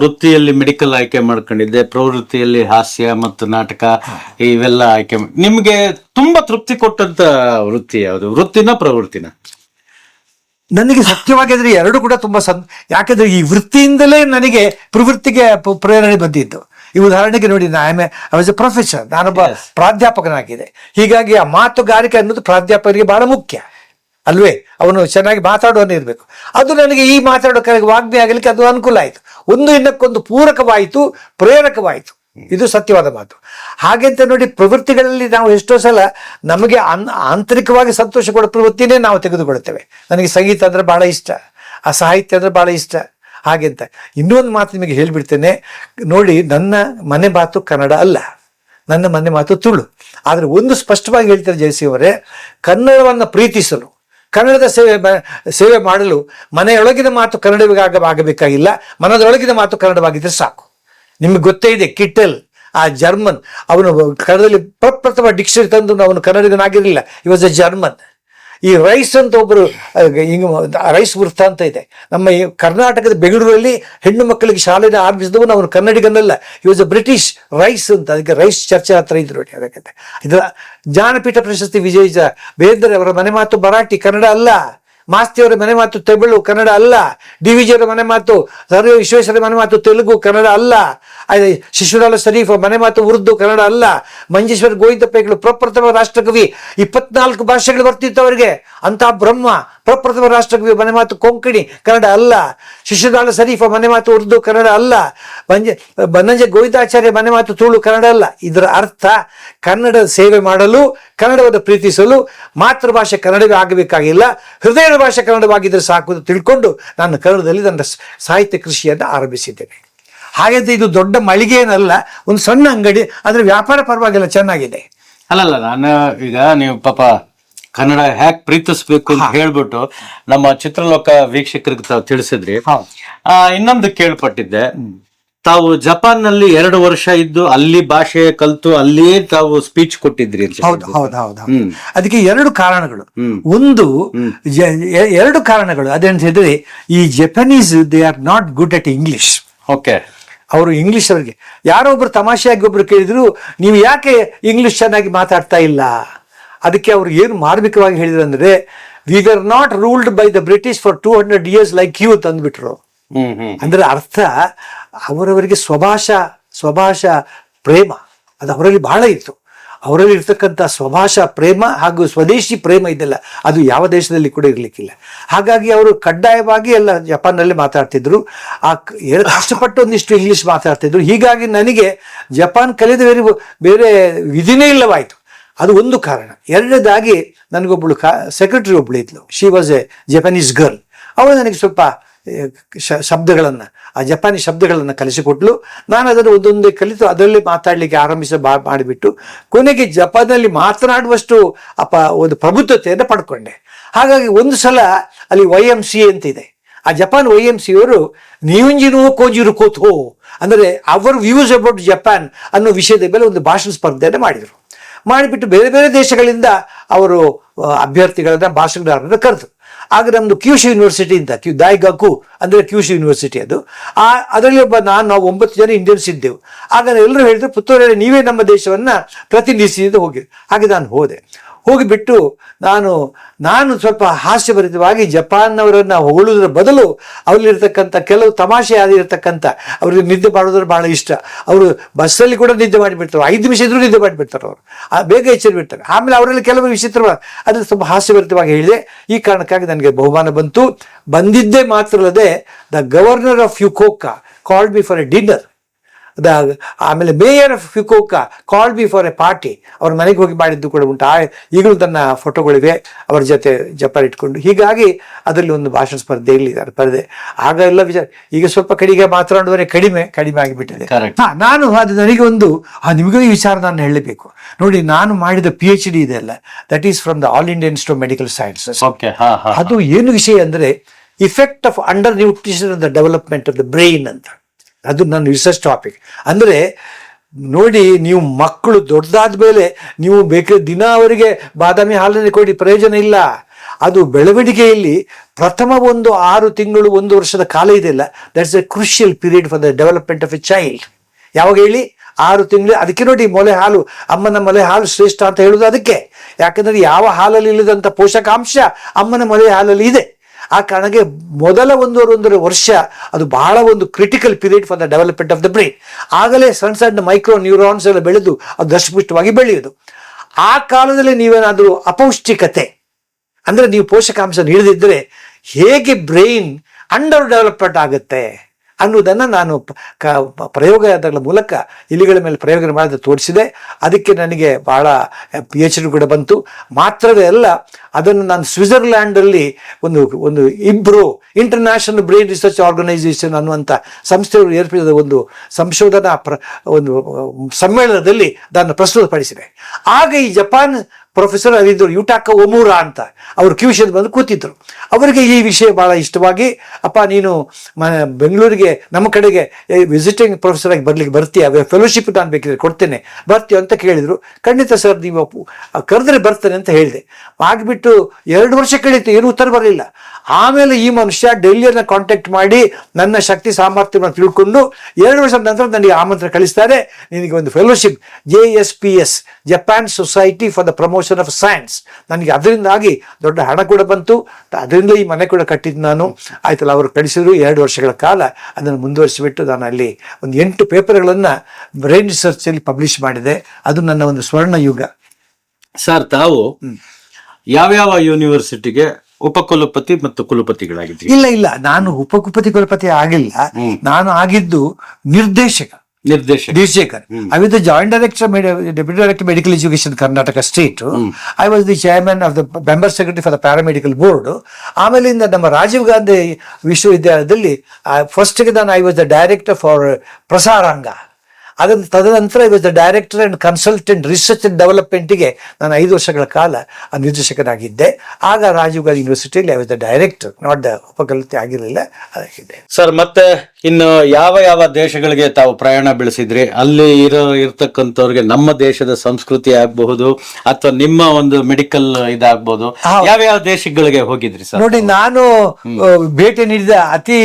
ವೃತ್ತಿಯಲ್ಲಿ ಮೆಡಿಕಲ್ ಆಯ್ಕೆ ಮಾಡ್ಕೊಂಡಿದ್ದೆ ಪ್ರವೃತ್ತಿಯಲ್ಲಿ ಹಾಸ್ಯ ಮತ್ತು ನಾಟಕ ಇವೆಲ್ಲ ಆಯ್ಕೆ ನಿಮ್ಗೆ ತುಂಬಾ ತೃಪ್ತಿ ಕೊಟ್ಟಂತ ವೃತ್ತಿ ಯಾವುದು? ವೃತ್ತಿನ ಪ್ರವೃತ್ತಿನ?
ನನಗೆ ಸತ್ಯವಾಗಿದ್ರೆ ಎರಡು ಕೂಡ ತುಂಬಾ ಸಂ ಯಾಕಂದ್ರೆ ಈ ವೃತ್ತಿಯಿಂದಲೇ ನನಗೆ ಪ್ರವೃತ್ತಿಗೆ ಪ್ರೇರಣೆ ಬಂದಿದ್ದು. ಈ ಉದಾಹರಣೆಗೆ ನೋಡಿ ಐ ವಾಸ್ ಎ ಪ್ರೊಫೆಸರ್ ನಾನೊಬ್ಬ. ಪ್ರಾಧ್ಯಾಪಕನಾಗಿದೆ ಹೀಗಾಗಿ ಆ ಮಾತುಗಾರಿಕೆ ಅನ್ನೋದು ಪ್ರಾಧ್ಯಾಪಕರಿಗೆ ಬಹಳ ಮುಖ್ಯ. ಅಲ್ವೇ? ಅವನು ಚೆನ್ನಾಗಿ ಮಾತಾಡೋನೇ ಇರಬೇಕು. ಅದು ನನಗೆ ಈ ಮಾತಾಡೋ ಕರೆಗೆ ವಾಗ್ಮಿ ಆಗಲಿಕ್ಕೆ ಅದು ಅನುಕೂಲ ಆಯಿತು. ಒಂದು ಇನ್ನಕ್ಕೊಂದು ಪೂರಕವಾಯಿತು, ಪ್ರೇರಕವಾಯಿತು. ಇದು ಸತ್ಯವಾದ ಮಾತು. ಹಾಗೆಂತ ನೋಡಿ ಪ್ರವೃತ್ತಿಗಳಲ್ಲಿ ನಾವು ಎಷ್ಟೋ ಸಲ ನಮಗೆ ಆಂತರಿಕವಾಗಿ ಸಂತೋಷ ಕೊಡೋ ಪ್ರವೃತ್ತಿನೇ ನಾವು ತೆಗೆದುಕೊಳ್ಳುತ್ತೇವೆ. ನನಗೆ ಸಂಗೀತ ಅಂದ್ರೆ ಬಹಳ ಇಷ್ಟ. ಆ ಸಾಹಿತ್ಯ ಅಂದ್ರೆ ಬಹಳ ಇಷ್ಟ. ಹಾಗೆಂತ ಇನ್ನೊಂದು ಮಾತು ನಿಮಗೆ ಹೇಳಿಬಿಡ್ತೇನೆ. ನೋಡಿ, ನನ್ನ ಮನೆ ಮಾತು ಕನ್ನಡ ಅಲ್ಲ. ನನ್ನ ಮನೆ ಮಾತು ತುಳು. ಆದರೆ ಒಂದು ಸ್ಪಷ್ಟವಾಗಿ ಹೇಳ್ತಾರೆ ಜಯಸಿ ಅವರೇ ಕನ್ನಡವನ್ನು ಪ್ರೀತಿಸಲು ಕನ್ನಡದ ಸೇವೆ ಸೇವೆ ಮಾಡಲು ಮನೆಯೊಳಗಿನ ಮಾತು ಕನ್ನಡವಾಗ ಆಗಬೇಕಾಗಿಲ್ಲ ಮನದೊಳಗಿನ ಮಾತು ಕನ್ನಡವಾಗಿದ್ದರೆ ಸಾಕು. ನಿಮಗೆ ಗೊತ್ತೇ ಇದೆ ಕಿಟ್ಟಲ್ ಆ ಜರ್ಮನ್, ಅವನು ಕನ್ನಡದಲ್ಲಿ ಪ್ರಪ್ರಥಮ ಡಿಕ್ಷನರಿ ತಂದು ಅವನು ಕನ್ನಡಿಗನಾಗಿರಲಿಲ್ಲ. ವಾಸ್ ಎ ಜರ್ಮನ್ ಈ ರೈಸ್ ಅಂತ ಒಬ್ಬರು ಹಿಂಗ ರೈಸ್ ವೃತ್ತ ಅಂತ ಇದೆ. ನಮ್ಮ ಈ ಕರ್ನಾಟಕದ ಬೆಂಗಳೂರಲ್ಲಿ ಹೆಣ್ಣು ಮಕ್ಕಳಿಗೆ ಶಾಲೆನ ಆರಂಭಿಸಿದವನು ಅವನು ಕನ್ನಡಿಗನಲ್ಲ. ವಾಸ್ ಅ ಬ್ರಿಟಿಷ್ ರೈಸ್ ಅಂತ, ಅದಕ್ಕೆ ರೈಸ್ ಚರ್ಚೆ ಹತ್ರ ಇದ್ರು ನೋಡಿ ಅದಕ್ಕೆ ಇದು ಜ್ಞಾನಪೀಠ ಪ್ರಶಸ್ತಿ ವಿಜಯ ಬೇಂದ್ರೆ ಅವರ ಮನೆ ಮಾತು ಮರಾಠಿ, ಕನ್ನಡ ಅಲ್ಲ. ಮಾಸ್ತಿಯವರ ಮನೆ ಮಾತು ತಮಿಳು ಕನ್ನಡ ಅಲ್ಲ. ಡಿ ವಿಜಿಯವರ ಮನೆ ಮಾತು, ಸರ್ ವಿಶ್ವೇಶ್ವರ ಮನೆ ಮಾತು ತೆಲುಗು, ಕನ್ನಡ ಅಲ್ಲ. ಶಿಶುರಾಲ ಶರೀಫ್ ಮನೆ ಮಾತು ಉರ್ದು, ಕನ್ನಡ ಅಲ್ಲ. ಮಂಜೇಶ್ವರ ಗೋವಿಂದಪ್ಪಗಳು ಪ್ರಪ್ರಥಮ ರಾಷ್ಟ್ರಕವಿ. ಇಪ್ಪತ್ನಾಲ್ಕು ಭಾಷೆಗಳು ಬರ್ತಿತ್ತು ಅವರಿಗೆ. ಅಂತ ಬ್ರಹ್ಮ. ಪ್ರಪ್ರಥಮ ರಾಷ್ಟ್ರಕವಿ ಮನೆ ಮಾತು ಕೊಂಕಣಿ, ಕನ್ನಡ ಅಲ್ಲ. ಶಿಶುದಾಳ ಶರೀಫ ಮನೆ ಮಾತು ಉರ್ದು, ಕನ್ನಡ ಅಲ್ಲ. ಬಂಜೆ, ಬನ್ನಂಜೆ ಗೋವಿಂದಾಚಾರ್ಯ ಮನೆ ಮಾತು ತುಳು, ಕನ್ನಡ ಅಲ್ಲ. ಇದರ ಅರ್ಥ, ಕನ್ನಡ ಸೇವೆ ಮಾಡಲು, ಕನ್ನಡವನ್ನು ಪ್ರೀತಿಸಲು ಮಾತೃಭಾಷೆ ಕನ್ನಡವೇ ಆಗಬೇಕಾಗಿಲ್ಲ. ಹೃದಯದ ಭಾಷೆ ಕನ್ನಡವಾಗಿದ್ದರೆ ಸಾಕು ಅಂತ ತಿಳ್ಕೊಂಡು ನಾನು ಕನ್ನಡದಲ್ಲಿ ನನ್ನ ಸಾಹಿತ್ಯ ಕೃಷಿಯನ್ನು ಆರಂಭಿಸಿದ್ದೇನೆ. ಹಾಗಂತ ಇದು ದೊಡ್ಡ ಮಳಿಗೆ ಏನಲ್ಲ ಒಂದು ಸಣ್ಣ ಅಂಗಡಿ, ಆದರೆ ವ್ಯಾಪಾರ ಪರವಾಗಿಲ್ಲ, ಚೆನ್ನಾಗಿದೆ.
ಅಲ್ಲಲ್ಲ, ನಾನು ಈಗ ನೀವು ಪಾಪ ಕನ್ನಡ ಹ್ಯಾಕ್ ಪ್ರೀತಿಸ್ಬೇಕು ಅಂತ ಹೇಳ್ಬಿಟ್ಟು ನಮ್ಮ ಚಿತ್ರಲೋಕ ವೀಕ್ಷಕರಿಗೆ ತಾವು ತಿಳಿಸಿದ್ರಿ. ಆ, ಇನ್ನೊಂದು ಕೇಳ್ಪಟ್ಟಿದ್ದೆ ತಾವು ಜಪಾನ್ನಲ್ಲಿ ಎರಡು ವರ್ಷ ಇದ್ದು ಅಲ್ಲಿ ಭಾಷೆ ಕಲ್ತು ಅಲ್ಲಿಯೇ ತಾವು ಸ್ಪೀಚ್ ಕೊಟ್ಟಿದ್ರಿ ಅಂತ
ಹೌದು
ಹೇಳಿದ್ರು.
ಹೌದು ಹೌದು ಹೌದು.
ಹ್ಮ್.
ಅದಕ್ಕೆ ಎರಡು ಕಾರಣಗಳು. ಒಂದು ಜ- ಎ- ಎರಡು ಕಾರಣಗಳು ಅದೇಂತ ಹೇಳಿದ್ರೆ ಈ Japanese they are not good at English
okay
ಅವರು ಇಂಗ್ಲಿಷ್ ಅವರಿಗೆ ಯಾರೋ ಒಬ್ರು ತಮಾಷೆಯಾಗಿ ಒಬ್ರು ಕೇಳಿದ್ರು ನೀವು ಯಾಕೆ ಇಂಗ್ಲಿಷ್ ಚೆನ್ನಾಗಿ ಮಾತಾಡ್ತಾ ಇಲ್ಲ ಅದಕ್ಕೆ ಅವರು ಏನು ಮಾರ್ಮಿಕವಾಗಿ ಹೇಳಿದ್ರು ಅಂದ್ರೆ we are not ruled by the British for two hundred years like you ತಂದ್ಬಿಟ್ರು ಅಂದ್ರೆ ಅರ್ಥ ಅವರವರಿಗೆ ಸ್ವಭಾಷಾ ಸ್ವಭಾಷಾ ಪ್ರೇಮ ಅದು ಅವರಲ್ಲಿ ಬಹಳ ಇತ್ತು. ಅವರಲ್ಲಿ ಇರ್ತಕ್ಕಂಥ ಸ್ವಭಾಷಾ ಪ್ರೇಮ ಹಾಗೂ ಸ್ವದೇಶಿ ಪ್ರೇಮ ಇದೆಲ್ಲ ಅದು ಯಾವ ದೇಶದಲ್ಲಿ ಕೂಡ ಇರಲಿಕ್ಕಿಲ್ಲ. ಹಾಗಾಗಿ ಅವರು ಕಡ್ಡಾಯವಾಗಿ ಎಲ್ಲ ಜಪಾನ್ನಲ್ಲಿ ಮಾತಾಡ್ತಿದ್ರು. ಆ ಕಷ್ಟಪಟ್ಟು ಒಂದಿಷ್ಟು ಇಂಗ್ಲಿಷ್ ಮಾತಾಡ್ತಿದ್ರು. ಹೀಗಾಗಿ ನನಗೆ ಜಪಾನ್ ಕಲಿದ ಬೇರೆ ಬೇರೆ ವಿಧಿನೇ ಇಲ್ಲವಾಯಿತು. ಅದು ಒಂದು ಕಾರಣ. ಎರಡನೇದಾಗಿ ನನಗೊಬ್ಬಳು ಕಾ ಸೆಕ್ರೆಟರಿ ಒಬ್ಬಳು ಇದ್ಲು. She was a Japanese girl ಅವಳು ನನಗೆ ಸ್ವಲ್ಪ ಶಬ್ದಗಳನ್ನು, ಆ ಜಪಾನಿ ಶಬ್ದಗಳನ್ನು ಕಲಿಸಿಕೊಟ್ಲು. ನಾನು ಅದನ್ನು ಒಂದೊಂದೇ ಕಲಿತು ಅದರಲ್ಲಿ ಮಾತಾಡಲಿಕ್ಕೆ ಆರಂಭಿಸ ಬಾ, ಮಾಡಿಬಿಟ್ಟು ಕೊನೆಗೆ ಜಪಾನಲ್ಲಿ ಮಾತನಾಡುವಷ್ಟು ಅಪ, ಒಂದು ಪ್ರಬುದ್ಧತೆಯನ್ನು ಪಡ್ಕೊಂಡೆ. ಹಾಗಾಗಿ ಒಂದು ಸಲ ಅಲ್ಲಿ ವೈ ಎಂ ಸಿ ಅಂತ ಇದೆ ಆ ಜಪಾನ್ ವೈ ಎಂ ಸಿ ಅವರು ನೀವಂಜಿನೋ ಕೋಜಿರು ಕೋಥೋ ಅಂದರೆ ಅವರ್ ವ್ಯೂಸ್ ಅಬೌಟ್ ಜಪಾನ್ ಅನ್ನೋ ವಿಷಯದ ಮೇಲೆ ಒಂದು ಭಾಷಣ ಸ್ಪರ್ಧೆಯನ್ನು ಮಾಡಿದರು. ಮಾಡಿಬಿಟ್ಟು ಬೇರೆ ಬೇರೆ ದೇಶಗಳಿಂದ ಅವರು ಅಭ್ಯರ್ಥಿಗಳನ್ನು, ಭಾಷಣಗಾರರನ್ನ ಕರೆದು ಆಗ ನಮ್ದು ಕ್ಯೂಶಿ ಯೂನಿವರ್ಸಿಟಿ ಅಂತ ಕ್ಯೂ ದಾಯ್ಗಾಕು ಅಂದ್ರೆ ಕ್ಯೂಶಿ ಯೂನಿವರ್ಸಿಟಿ ಅದು. ಆ, ಅದರಲ್ಲಿ ಒಬ್ಬ ನಾನು, ನಾವು ಒಂಬತ್ತು ಜನ ಇಂಡಿಯನ್ಸ್ ಇದ್ದೆವು. ಆಗ ಎಲ್ಲರೂ ಹೇಳಿದ್ರು ಪುತ್ತೂರಲ್ಲಿ ನೀವೇ ನಮ್ಮ ದೇಶವನ್ನ ಪ್ರತಿನಿಧಿಸಿ ಅಂತ ಹೋಗಿ ಹಾಗೆ ನಾನು ಹೋದೆ. ಹೋಗಿಬಿಟ್ಟು ನಾನು ನಾನು ಸ್ವಲ್ಪ ಹಾಸ್ಯಭರಿತವಾಗಿ ಜಪಾನ್ನವರನ್ನ ಹೊಗಳುವುದರ ಬದಲು ಅವರಲ್ಲಿರ್ತಕ್ಕಂಥ ಕೆಲವು ತಮಾಷೆ ಆಗಿರ್ತಕ್ಕಂಥ ಅವರಿಗೆ ನಿದ್ದೆ ಮಾಡೋದ್ರ ಬಹಳ ಇಷ್ಟ. ಅವರು ಬಸ್ಸಲ್ಲಿ ಕೂಡ ನಿದ್ದೆ ಮಾಡಿಬಿಡ್ತಾರೆ. ಐದು ನಿಮಿಷ ಇದ್ರೂ ನಿದ್ದೆ ಮಾಡಿಬಿಡ್ತಾರೆ ಅವರು. ಆ, ಬೇಗ ಎಚ್ಚರಿಬಿಡ್ತಾರೆ. ಆಮೇಲೆ ಅವರಲ್ಲಿ ಕೆಲವು ವಿಚಿತ್ರ ಅದನ್ನು ಸ್ವಲ್ಪ ಹಾಸ್ಯಭರಿತವಾಗಿ ಹೇಳಿದೆ. ಈ ಕಾರಣಕ್ಕಾಗಿ ನನಗೆ ಬಹುಮಾನ ಬಂತು. ಬಂದಿದ್ದೇ ಮಾತ್ರ ಅಲ್ಲದೆ the governor of Fukuoka called me for a dinner. The ಆಮೇಲೆ mayor of Fukuoka call me for a party ಅವ್ರ ಮನೆಗೆ ಹೋಗಿ ಮಾಡಿದ್ದು ಕೂಡ ಉಂಟು. ಆ ಈಗಲೂ ತನ್ನ ಫೋಟೋಗಳಿವೆ ಅವರ ಜೊತೆ ಜಪಾನ್ ಇಟ್ಕೊಂಡು. ಹೀಗಾಗಿ ಅದರಲ್ಲಿ ಒಂದು ಭಾಷಣ ಸ್ಪರ್ಧೆ ಇಲ್ಲಿ ಪರದೆ ಆಗ ಎಲ್ಲ ವಿಚಾರ ಈಗ ಸ್ವಲ್ಪ ಕಡೆಗೆ ಮಾತನಾಡುವರೆ ಕಡಿಮೆ ಕಡಿಮೆ ಆಗಿಬಿಟ್ಟಿದೆ. ಹಾ ನಾನು ಅದು ನನಗೆ ಒಂದು ಆ ನಿಮಗೂ ಈ ವಿಚಾರ ನಾನು ಹೇಳಬೇಕು ನೋಡಿ ನಾನು ಮಾಡಿದ ಪಿ ಎಚ್ ಡಿ ಇದೆಲ್ಲ that is from the All Indian Institute Medical Sciences ಅದು ಏನು ವಿಷಯ ಅಂದ್ರೆ effect of under nutrition the development of the brain ಅಂತ. ಅದು ನನ್ನ ರಿಸರ್ಚ್ ಟಾಪಿಕ್ ಅಂದರೆ ನೋಡಿ, ನೀವು ಮಕ್ಕಳು ದೊಡ್ಡದಾದ ಮೇಲೆ ನೀವು ಬೇಕಾದ ದಿನ ಅವರಿಗೆ ಬಾದಾಮಿ ಹಾಲನ್ನು ಕೊಡಿ, ಪ್ರಯೋಜನ ಇಲ್ಲ. ಅದು ಬೆಳವಣಿಗೆಯಲ್ಲಿ ಪ್ರಥಮ ಒಂದು ಆರು ತಿಂಗಳು ಒಂದು ವರ್ಷದ ಕಾಲ ಇದೆಯಲ್ಲ that's a crucial period for the development of a child ಯಾವಾಗ ಹೇಳಿ? ಆರು ತಿಂಗಳು, ಅದಕ್ಕೆ ನೋಡಿ ಮೊಲೆ ಹಾಲು, ಅಮ್ಮನ ಮೊಲೆ ಹಾಲು ಶ್ರೇಷ್ಠ ಅಂತ ಹೇಳೋದು ಅದಕ್ಕೆ. ಯಾಕಂದ್ರೆ ಯಾವ ಹಾಲಲ್ಲಿ ಇಲ್ಲದಂಥ ಪೋಷಕಾಂಶ ಅಮ್ಮನ ಮೊಲೆ ಹಾಲಲ್ಲಿ ಇದೆ. ಆ ಕಾರಣಕ್ಕೆ ಮೊದಲ ಒಂದೂವರೆ ವರ್ಷ ಅದು ಬಹಳ ಒಂದು critical period for the development of the brain ಆಗಲೇ ಸಣ್ಣ ಸಣ್ಣ ಮೈಕ್ರೋ ನ್ಯೂರಾನ್ಸ್ ಎಲ್ಲ ಬೆಳೆದು ಅದು ದಷ್ಟಪುಷ್ಟವಾಗಿ ಬೆಳೆಯೋದು ಆ ಕಾಲದಲ್ಲಿ ನೀವೇನಾದರೂ ಅಪೌಷ್ಟಿಕತೆ, ಅಂದರೆ ನೀವು ಪೋಷಕಾಂಶ ನೀಡದಿದ್ದರೆ ಹೇಗೆ ಬ್ರೈನ್ ಅಂಡರ್ ಡೆವಲಪ್ಮೆಂಟ್ ಆಗುತ್ತೆ? ಅನ್ನೋದನ್ನ ನಾನು ಕ- ಪ್ರಯೋಗಗಳ ಮೂಲಕ ಇಲಿಗಳ ಮೇಲೆ ಪ್ರಯೋಗ ಮಾಡಿದ ತೋರಿಸಿದೆ. ಅದಕ್ಕೆ ನನಗೆ ಭಾಳ ಪಿ ಎಚ್ ಡಿ ಕೂಡ ಬಂತು. ಮಾತ್ರವೇ ಅಲ್ಲ, ಅದನ್ನು ನಾನು ಸ್ವಿಟ್ಜರ್ಲ್ಯಾಂಡಲ್ಲಿ ಒಂದು ಒಂದು ಇಬ್ರು ಇಂಟರ್ನ್ಯಾಷನಲ್ ಬ್ರೈನ್ ರಿಸರ್ಚ್ ಆರ್ಗನೈಸೇಷನ್ ಅನ್ನುವಂಥ ಸಂಸ್ಥೆಯವರು ಏರ್ಪಡಿಸಿದ ಒಂದು ಸಂಶೋಧನಾ ಪ್ರ ಒಂದು ಸಮ್ಮೇಳನದಲ್ಲಿ ಅದನ್ನು ಪ್ರಸ್ತುತಪಡಿಸಿದೆ. ಆಗ ಈ ಜಪಾನ್ ಪ್ರೊಫೆಸರ್ ಅಲ್ಲಿದ್ದರು ಯುಟಾಕ ಒಮೂರ ಅಂತ. ಅವರು ಕ್ಯೂಷನ್ ಬಂದು ಕೂತಿದ್ರು. ಅವರಿಗೆ ಈ ವಿಷಯ ಭಾಳ ಇಷ್ಟವಾಗಿ, ಅಪ್ಪ, ನೀನು ಮ, ಬೆಂಗಳೂರಿಗೆ, ನಮ್ಮ ಕಡೆಗೆ ವಿಸಿಟಿಂಗ್ ಪ್ರೊಫೆಸರ್ ಆಗಿ ಬರಲಿಕ್ಕೆ ಬರ್ತೀಯ? ಫೆಲೋಶಿಪ್ ನಾನು ಬೇಕಿದ್ರೆ ಕೊಡ್ತೇನೆ. ಬರ್ತೀಯ? ಅಂತ ಕೇಳಿದರು. ಖಂಡಿತ ಸರ್ ನೀವು ಕರೆದ್ರೆ ಬರ್ತೇನೆ ಅಂತ ಹೇಳಿದೆ. ಆಗಿಬಿಟ್ಟು ಎರಡು ವರ್ಷ ಕಳೀತು, ಏನು ಉತ್ತರ ಬರಲಿಲ್ಲ. ಆಮೇಲೆ ಈ ಮನುಷ್ಯ ಡೆಲ್ಲಿಯನ್ನು ಕಾಂಟ್ಯಾಕ್ಟ್ ಮಾಡಿ ನನ್ನ ಶಕ್ತಿ ಸಾಮರ್ಥ್ಯವನ್ನು ತಿಳ್ಕೊಂಡು ಎರಡು ವರ್ಷದ ನಂತರ ನನಗೆ ಆಮಂತ್ರಣ ಕಳಿಸ್ತಾರೆ. ನಿನಗೆ ಒಂದು fellowship J S P S Japan Society for the Promotion of Science ನನಗೆ ಅದರಿಂದಾಗಿ ದೊಡ್ಡ ಹಣ ಕೂಡ ಬಂತು. ಅದರಿಂದ ಈ ಮನೆ ಕೂಡ ಕಟ್ಟಿದ್ದು ನಾನು. ಆಯ್ತಲ್ಲ ಅವರು ಕಳಿಸಿದ್ರು. ಎರಡು ವರ್ಷಗಳ ಕಾಲ ಅದನ್ನು ಮುಂದುವರಿಸಿಬಿಟ್ಟು ನಾನು ಅಲ್ಲಿ ಒಂದು ಎಂಟು ಪೇಪರ್ಗಳನ್ನು ಬ್ರೈನ್ ರಿಸರ್ಚಲ್ಲಿ ಪಬ್ಲಿಷ್ ಮಾಡಿದೆ. ಅದು ನನ್ನ ಒಂದು ಸ್ವರ್ಣ ಯುಗ.
ಸರ್ ತಾವು ಯಾವ್ಯಾವ ಯೂನಿವರ್ಸಿಟಿಗೆ ಉಪಕುಲಪತಿ ಮತ್ತು ಕುಲಪತಿಗಳಾಗಿದ್ದೀರಿ?
ಇಲ್ಲ ಇಲ್ಲ. ನಾನು ಉಪಕುಲಪತಿ ಕುಲಪತಿ ಆಗಿಲ್ಲ. ನಾನು ಆಗಿದ್ದು ನಿರ್ದೇಶಕ.
ನಿರ್ದೇಶಕ.
ನಿರ್ದೇಶಕರ್ I the joint director deputy director medical education Karnataka state I was the chairman of the member secretary for the paramedical board ಆಮೇಲಿಂದ ನಮ್ಮ ರಾಜೀವ್ ಗಾಂಧಿ ವಿಶ್ವವಿದ್ಯಾಲಯದಲ್ಲಿ ಫಸ್ಟ್ಗೆ ನಾನು I was the director for ಪ್ರಸಾರಾಂಗ ಅದನ್ನು ತದನಂತರ the director and consultant research and ಡೆವಲಪ್ಮೆಂಟ್ಗೆ ನಾನು ಐದು ವರ್ಷಗಳ ಕಾಲ ಆ ನಿರ್ದೇಶಕನಾಗಿದ್ದೆ. ಆಗ Rajiv Gandhi ಯೂನಿವರ್ಸಿಟಿಯಲ್ಲಿ I was the director not the ಉಪಕಲ್ಪತೆ ಆಗಿರಲಿಲ್ಲ ಅದಕ್ಕಿದ್ದೆ
ಸರ್ ಮತ್ತೆ ಇನ್ನು ಯಾವ ಯಾವ ದೇಶಗಳಿಗೆ ತಾವು ಪ್ರಯಾಣ ಬೆಳೆಸಿದ್ರಿ? ಅಲ್ಲಿ ಇರೋ ಇರ್ತಕ್ಕಂಥವ್ರಿಗೆ ನಮ್ಮ ದೇಶದ ಸಂಸ್ಕೃತಿ ಆಗಬಹುದು ಅಥವಾ ನಿಮ್ಮ ಒಂದು ಮೆಡಿಕಲ್ ಇದಾಗಬಹುದು ಯಾವ ಯಾವ ದೇಶಗಳಿಗೆ ಹೋಗಿದ್ರಿ ಸರ್
ನೋಡಿ ನಾನು ಭೇಟಿ ನೀಡಿದ ಅತಿ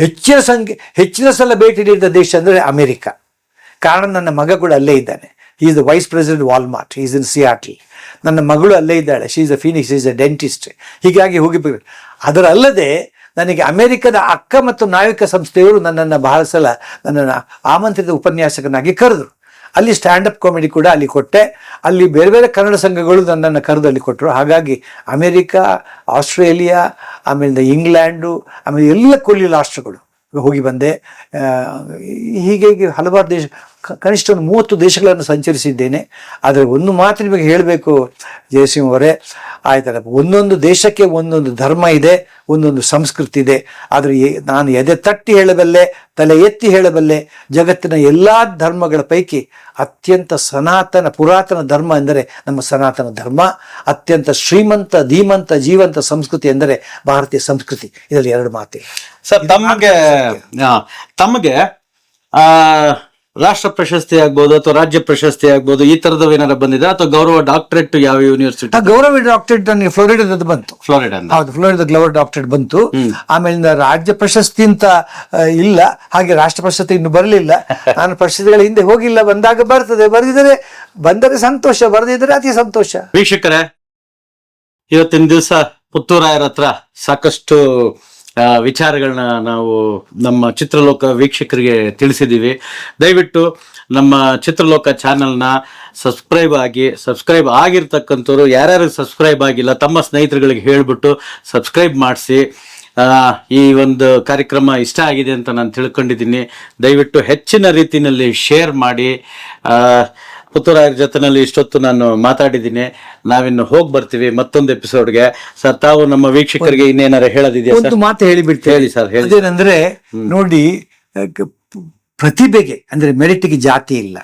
ಹೆಚ್ಚಿನ ಸಂಖ್ಯೆ ಹೆಚ್ಚಿನ ಸಲ ಭೇಟಿ ನೀಡಿದ ದೇಶ ಅಂದ್ರೆ ಅಮೆರಿಕ. ಕಾರಣ ನನ್ನ ಮಗ ಕೂಡ ಅಲ್ಲೇ ಇದ್ದಾನೆ. Is the vice president Walmart is in Seattle ನನ್ನ ಮಗಳು ಅಲ್ಲೇ ಇದ್ದಾಳೆ. She is a Phoenix is a dentist ಹೀಗಾಗಿ ಹೋಗಿ ಅದರಲ್ಲದೆ ನನಗೆ ಅಮೆರಿಕದ ಅಕ್ಕ ಮತ್ತು ನಾಯಕ ಸಂಸ್ಥೆಯವರು ನನ್ನನ್ನು ಬಹಳ ಸಲ ನನ್ನನ್ನು ಆಮಂತ್ರಿತ ಉಪನ್ಯಾಸಕನಾಗಿ ಕರೆದರು. ಅಲ್ಲಿ ಸ್ಟ್ಯಾಂಡ್ ಅಪ್ ಕಾಮಿಡಿ ಕೂಡ ಅಲ್ಲಿ ಕೊಟ್ಟೆ. ಅಲ್ಲಿ ಬೇರೆ ಬೇರೆ ಕನ್ನಡ ಸಂಘಗಳು ನನ್ನನ್ನು ಕರೆದು ಅಲ್ಲಿ ಕೊಟ್ಟರು. ಹಾಗಾಗಿ ಅಮೆರಿಕಾ, ಆಸ್ಟ್ರೇಲಿಯಾ ಆಮೇಲೆ ಇಂಗ್ಲೆಂಡು, ಆಮೇಲೆ ಎಲ್ಲ ಕೊಲ್ಲಿ ರಾಷ್ಟ್ರಗಳು ಹೋಗಿ ಬಂದೆ. ಹೀಗೆ ಹೀಗೆ ಹಲವಾರು ದೇಶ ಕನಿಷ್ಠ ಒಂದು ಮೂವತ್ತು ದೇಶಗಳನ್ನು ಸಂಚರಿಸಿದ್ದೇನೆ. ಆದರೆ ಒಂದು ಮಾತು ನಿಮಗೆ ಹೇಳಬೇಕು ಜಯಸಿಂಹ ಅವರೇ. ಆಯ್ತಲ್ಲ ಒಂದೊಂದು ದೇಶಕ್ಕೆ ಒಂದೊಂದು ಧರ್ಮ ಇದೆ ಒಂದೊಂದು ಸಂಸ್ಕೃತಿ ಇದೆ. ಆದರೆ ನಾನು ಎದೆ ತಟ್ಟಿ ಹೇಳಬಲ್ಲೆ ತಲೆ ಎತ್ತಿ ಹೇಳಬಲ್ಲೆ ಜಗತ್ತಿನ ಎಲ್ಲ ಧರ್ಮಗಳ ಪೈಕಿ ಅತ್ಯಂತ ಸನಾತನ ಪುರಾತನ ಧರ್ಮ ಎಂದರೆ ನಮ್ಮ ಸನಾತನ ಧರ್ಮ. ಅತ್ಯಂತ ಶ್ರೀಮಂತ ಧೀಮಂತ ಜೀವಂತ ಸಂಸ್ಕೃತಿ ಎಂದರೆ ಭಾರತೀಯ ಸಂಸ್ಕೃತಿ. ಇದರಲ್ಲಿ ಎರಡು ಮಾತಿಲ್ಲ.
ಸರ್ ತಮಗೆ ತಮಗೆ ಆ ರಾಷ್ಟ್ರ ಪ್ರಶಸ್ತಿ ಆಗ್ಬೋದು ಅಥವಾ ರಾಜ್ಯ ಪ್ರಶಸ್ತಿ ಆಗ್ಬೋದು ಈ ತರದ ಏನಾರ ಬಂದಿದೆ ಅಥವಾ ಗೌರವ ಡಾಕ್ಟರೇಟ್ ಯಾವ ಯೂನಿವರ್ಸಿಟಿ
ಗೌರವ ಡಾಕ್ಟರೇಟ್ ನನಗೆ ಫ್ಲೋರಿಡಾದ ಬಂತು.
ಫ್ಲೋರಿಡಾ
ಹೌದು ಫ್ಲೋರಿಡಾ ಗೌರವ ಡಾಕ್ಟರೇಟ್ ಬಂತು. ಆಮೇಲಿಂದ ರಾಜ್ಯ ಪ್ರಶಸ್ತಿ ಅಂತ ಇಲ್ಲ. ಹಾಗೆ ರಾಷ್ಟ್ರ ಪ್ರಶಸ್ತಿ ಇನ್ನು ಬರಲಿಲ್ಲ. ನಾನು ಪ್ರಶಸ್ತಿಗಳ ಹಿಂದೆ ಹೋಗಿಲ್ಲ. ಬಂದಾಗ ಬರ್ತದೆ. ಬರೆದಿದ್ರೆ ಬಂದರೆ ಸಂತೋಷ ಬರೆದಿದ್ರೆ ಅತಿ ಸಂತೋಷ.
ವೀಕ್ಷಕರೇ ಇವತ್ತಿನ ದಿವಸ ಪುತ್ತೂರಾಯರ ಹತ್ರ ಸಾಕಷ್ಟು ವಿಚಾರಗಳನ್ನ ನಾವು ನಮ್ಮ ಚಿತ್ರಲೋಕ ವೀಕ್ಷಕರಿಗೆ ತಿಳಿಸಿದ್ದೀವಿ. ದಯವಿಟ್ಟು ನಮ್ಮ ಚಿತ್ರಲೋಕ ಚಾನೆಲ್ನ ಸಬ್ಸ್ಕ್ರೈಬ್ ಆಗಿ, ಸಬ್ಸ್ಕ್ರೈಬ್ ಆಗಿರ್ತಕ್ಕಂಥವ್ರು ಯಾರ್ಯಾರು ಸಬ್ಸ್ಕ್ರೈಬ್ ಆಗಿಲ್ಲ, ತಮ್ಮ ಸ್ನೇಹಿತರುಗಳಿಗೆ ಹೇಳಿಬಿಟ್ಟು ಸಬ್ಸ್ಕ್ರೈಬ್ ಮಾಡಿಸಿ. ಈ ಒಂದು ಕಾರ್ಯಕ್ರಮ ಇಷ್ಟ ಆಗಿದೆ ಅಂತ ನಾನು ತಿಳ್ಕೊಂಡಿದ್ದೀನಿ. ದಯವಿಟ್ಟು ಹೆಚ್ಚಿನ ರೀತಿಯಲ್ಲಿ ಶೇರ್ ಮಾಡಿ. ಪುತ್ತೂರಾಯರ ಜೊತೆನಲ್ಲಿ ಇಷ್ಟೊತ್ತು ನಾನು ಮಾತಾಡಿದ್ದೀನಿ. ನಾವಿನ್ನು ಹೋಗಿ ಬರ್ತೀವಿ ಮತ್ತೊಂದು ಎಪಿಸೋಡ್ಗೆ. ಸರ್ ತಾವು ನಮ್ಮ ವೀಕ್ಷಕರಿಗೆ ಇನ್ನೇನಾರ ಹೇಳೋದಿದೆಯಾ
ಒಂದು
ಸರ್
ಮಾತು ಹೇಳಿಬಿಡ್ತೇನೆ.
ಹೇಳಿ ಸರ್ ಹೇಳಿ
ಅದೇನಂದ್ರೆ ನೋಡಿ ಕ- ಪ್ರತಿಭೆಗೆ ಅಂದ್ರೆ ಮೆರಿಟ್ಗೆ ಜಾತಿ ಇಲ್ಲ.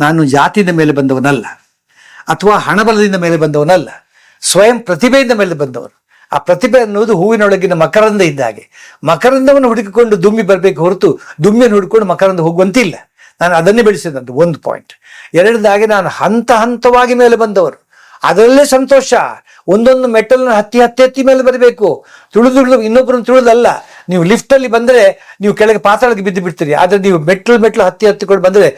ನಾನು ಜಾತಿಯಿಂದ ಮೇಲೆ ಬಂದವನಲ್ಲ. ಅಥವಾ ಹಣಬಲದಿಂದ ಮೇಲೆ ಬಂದವನಲ್ಲ. ಸ್ವಯಂ ಪ್ರತಿಭೆಯಿಂದ ಮೇಲೆ ಬಂದವನು. ಆ ಪ್ರತಿಭೆ ಅನ್ನೋದು ಹೂವಿನೊಳಗಿನ ಮಕರಂದ ಇದ್ದಾಗೆ ಮಕರಂದವನ್ನು ಹುಡುಕಿಕೊಂಡು ದುಮ್ಮಿ ಬರಬೇಕು ಹೊರತು ದುಮ್ಮಿಯನ್ನು ಹುಡುಕೊಂಡು ಮಕರಂದ ಹೋಗುವಂತಿಲ್ಲ. ನಾನು ಅದನ್ನೇ ಬೆಳೆಸಿದಂತ ಒಂದು ಪಾಯಿಂಟ್ ಎರಡನೇದಾಗಿ ನಾನು ಹಂತ ಹಂತವಾಗಿ ಮೇಲೆ ಬಂದವರು. ಅದರಲ್ಲೇ ಸಂತೋಷ. ಒಂದೊಂದು ಮೆಟ್ಟಲನ್ನು ಹತ್ತಿ ಹತ್ತಿ ಹತ್ತಿ ಮೇಲೆ ಬರಬೇಕು. ತುಳಿದು ಇನ್ನೊಬ್ಬರನ್ನು ತುಳಿದಲ್ಲ. ನೀವು ಲಿಫ್ಟಲ್ಲಿ ಬಂದರೆ ನೀವು ಕೆಳಗೆ ಪಾತಾಳಕ್ಕೆ ಬಿದ್ದು ಬಿಡ್ತೀರಿ. ಆದರೆ ನೀವು ಮೆಟ್ಟಲು ಮೆಟ್ಟಲು ಹತ್ತಿ ಹತ್ತಿಕೊಂಡು ಬಂದರೆ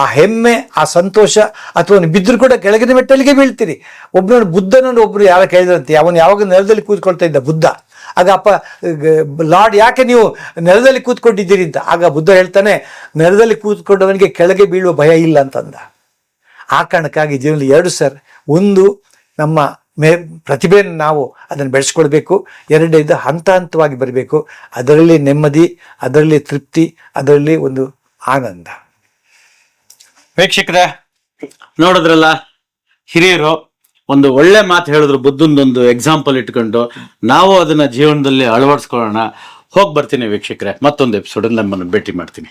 ಆ ಹೆಮ್ಮೆ, ಆ ಸಂತೋಷ ಅಥವಾ ಬಿದ್ದರೂ ಕೂಡ ಕೆಳಗಿನ ಮೆಟ್ಟಲಿಗೆ ಬೀಳ್ತೀರಿ. ಒಬ್ಬನ ಬುದ್ಧನನ್ನು ಒಬ್ಬರು ಯಾರು ಕೇಳಿದ್ರಂತೆ, ಅವನು ಯಾವಾಗ ನೆಲದಲ್ಲಿ ಕೂತ್ಕೊಳ್ತಾ ಇದ್ದ ಬುದ್ಧ. ಆಗ ಅಪ್ಪ ಲಾರ್ಡ್ ಯಾಕೆ ನೀವು ನೆಲದಲ್ಲಿ ಕೂತ್ಕೊಂಡಿದ್ದೀರಿ ಅಂತ. ಆಗ ಬುದ್ಧ ಹೇಳ್ತಾನೆ, ನೆಲದಲ್ಲಿ ಕೂತ್ಕೊಂಡವನಿಗೆ ಕೆಳಗೆ ಬೀಳುವ ಭಯ ಇಲ್ಲ ಅಂತಂದ. ಆ ಕಾರಣಕ್ಕಾಗಿ ಜೀವನದಲ್ಲಿ ಎರಡು ಸರ್ ಒಂದು ನಮ್ಮ ಮೇ ಪ್ರತಿಭೆಯನ್ನು ನಾವು ಅದನ್ನು ಬೆಳೆಸ್ಕೊಳ್ಬೇಕು, ಎರಡನೇದು ಹಂತ ಹಂತವಾಗಿ ಬರಬೇಕು, ಅದರಲ್ಲಿ ನೆಮ್ಮದಿ, ಅದರಲ್ಲಿ ತೃಪ್ತಿ, ಅದರಲ್ಲಿ ಒಂದು ಆನಂದ.
ವೀಕ್ಷಕರೇ, ನೋಡಿದ್ರಲ್ಲ, ಹಿರಿಯರು ಒಂದು ಒಳ್ಳೆ ಮಾತು ಹೇಳಿದ್ರು ಬುದ್ಧಂದೊಂದು ಎಕ್ಸಾಂಪಲ್ ಇಟ್ಕೊಂಡು, ನಾವು ಅದನ್ನ ಜೀವನದಲ್ಲಿ ಅಳವಡಿಸ್ಕೊಳ್ಳೋಣ. ಹೋಗಿ ಬರ್ತೀನಿ ವೀಕ್ಷಕರೇ, ಮತ್ತೊಂದು ಎಪಿಸೋಡ್ ನಮ್ಮನ್ನು ಭೇಟಿ ಮಾಡ್ತೀನಿ.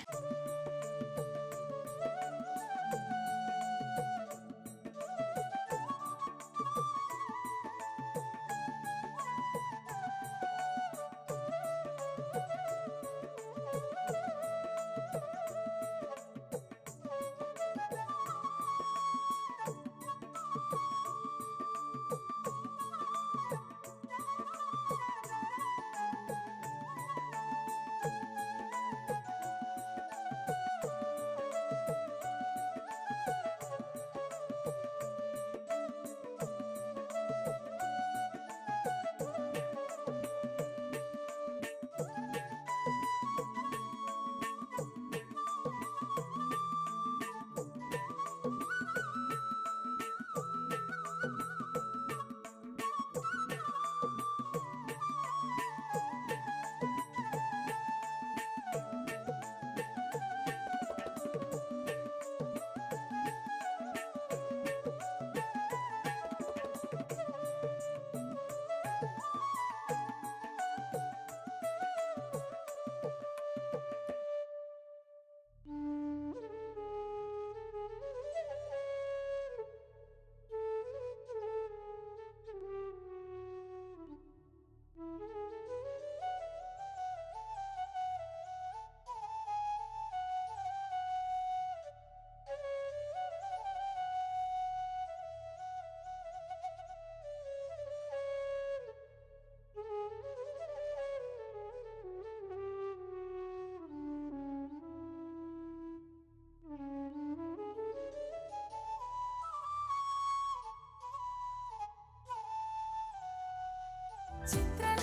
te entregar.